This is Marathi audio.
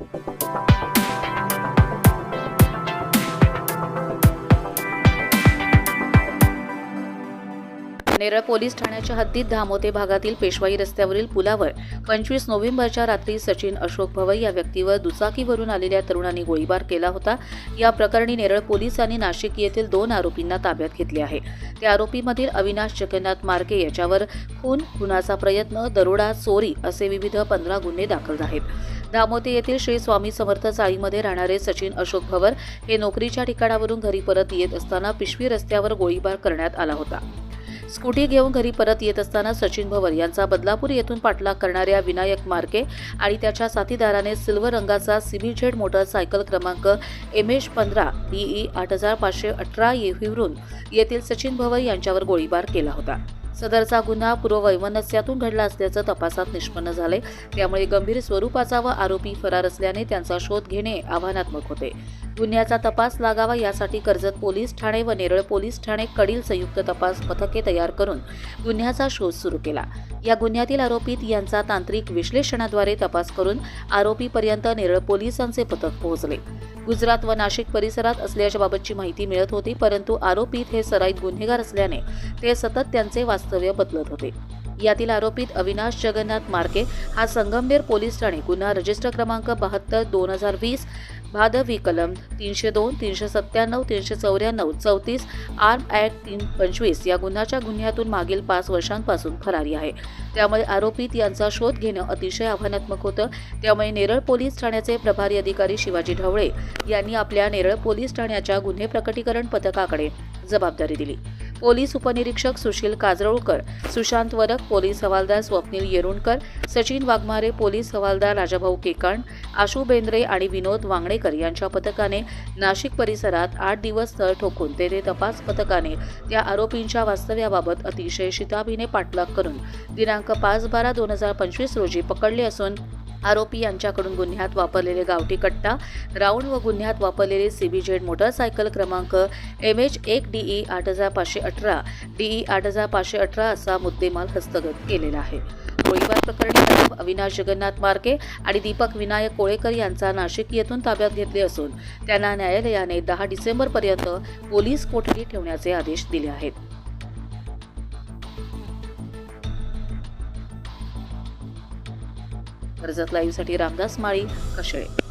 Thank you. नेरळ पोलीस ठाण्याच्या हद्दीत धामोते भागातील पेशवाई रस्त्यावरील पुलावर पंचवीस नोव्हेंबरच्या रात्री सचिन अशोक भवई या व्यक्तीवर दुचाकीवरून आलेल्या तरुणांनी गोळीबार केला होता. या प्रकरणी नेरळ पोलिसांनी नाशिक येथील दोन आरोपींना ताब्यात घेतले आहे. त्या आरोपीमधील अविनाश जगन्नाथ मार्के याच्यावर खून खुनाचा प्रयत्न दरोडा चोरी असे विविध पंधरा गुन्हे दाखल आहेत. दामोते येथील श्री स्वामी समर्थ चाळीमध्ये राहणारे सचिन अशोक भवर हे नोकरीच्या ठिकाणावरून घरी परत येत असताना पिशवी रस्त्यावर गोळीबार करण्यात आला होता. स्कूटी घेऊन घरी परत येत असताना सचिन भवर यांचा बदलापूर येथून पाठलाग करणाऱ्या विनायक मार्के आणि त्याच्या साथीदाराने सिल्वर रंगाचा सिबीझेड मोटरसायकल क्रमांक एम एच पंधरा ई आठ हजार पाचशे अठरा येहिवरून येथील सचिन भवर यांच्यावर गोळीबार केला होता. सदरचा गुन्हा पूर्ववैमनस्यातून घडला असल्याचं तपासात निष्पन्न झाले त्यामुळे गंभीर स्वरूपाचा व आरोपी फरार असल्याने त्यांचा शोध घेणे आव्हानात्मक होते. गुन्ह्याचा तपास लागावा यासाठी कर्जत पोलीस ठाणे व नेरळ पोलीस ठाणे कडील संयुक्त तपास पथके तयार करून गुन्ह्याचा शोध सुरू केला. या गुन्ह्यातील आरोपीत यांचा तांत्रिक विश्लेषणाद्वारे तपास करून आरोपीपर्यंत नेरळ पोलिसांचे पथक पोहोचले. गुजरात व नाशिक परिसरात असल्याच्या बाबतची माहिती मिळत होती परंतु आरोपीत हे सराईत गुन्हेगार असल्याने ते सतत त्यांचे वास्तव्य बदलत होते. यातील आरोपीत अविनाश जगन्नाथ मार्के हा संगमनेर पोलीस ठाणे गुन्हा रजिस्टर क्रमांक बहात्तर दोन हजार वीस भादवी कलम तीनशे दोन तीनशे सत्त्याण्णव तीनशे चौऱ्याण्णव चौतीस आर्म ॲक्ट तीन पंचवीस या गुन्ह्याच्या गुन्ह्यातून मागील पाच वर्षांपासून फरारी आहे. त्यामुळे आरोपीत यांचा शोध घेणं अतिशय आव्हानात्मक होतं. त्यामुळे नेरळ पोलीस ठाण्याचे प्रभारी अधिकारी शिवाजी ढवळे यांनी आपल्या नेरळ पोलीस ठाण्याच्या गुन्हे प्रकटीकरण पथकाकडे जबाबदारी दिली. पोलीस उपनिरीक्षक सुशील काजरोळकर सुशांत वरक पोलीस हवालदार स्वप्नील येरुणकर सचिन वाघमारे पोलीस हवालदार राजाभाऊ केकाण आशू बेंद्रे आणि विनोद वांगणेकर यांच्या पथकाने नाशिक परिसरात आठ दिवस स्थळ ठोकून तेथे तपास पथकाने त्या आरोपींच्या वास्तव्याबाबत अतिशय शिताबीने पाठलाग करून दिनांक पाच बारा दोन हजार पंचवीस रोजी पकडले असून आरोपी यांच्याकडून गुन्ह्यात वापरलेले गावठी कट्टा राऊंड व गुन्ह्यात वापरलेले सीबीजेड मोटरसायकल क्रमांक एम एच एक डीई आठ हजार पाचशे अठरा. डीई आठ हजार पाचशे अठरा असा मुद्देमाल हस्तगत केलेला आहे. गोळीबार प्रकरणी अद्याप अविनाश जगन्नाथ मार्के आणि दीपक विनायक कोळेकर यांचा नाशिक येथून ताब्यात घेतले असून त्यांना न्यायालयाने दहा डिसेंबरपर्यंत पोलीस कोठडी ठेवण्याचे आदेश दिले आहेत. कर्जत लाईव्हसाठी रामदास माळी कशळे.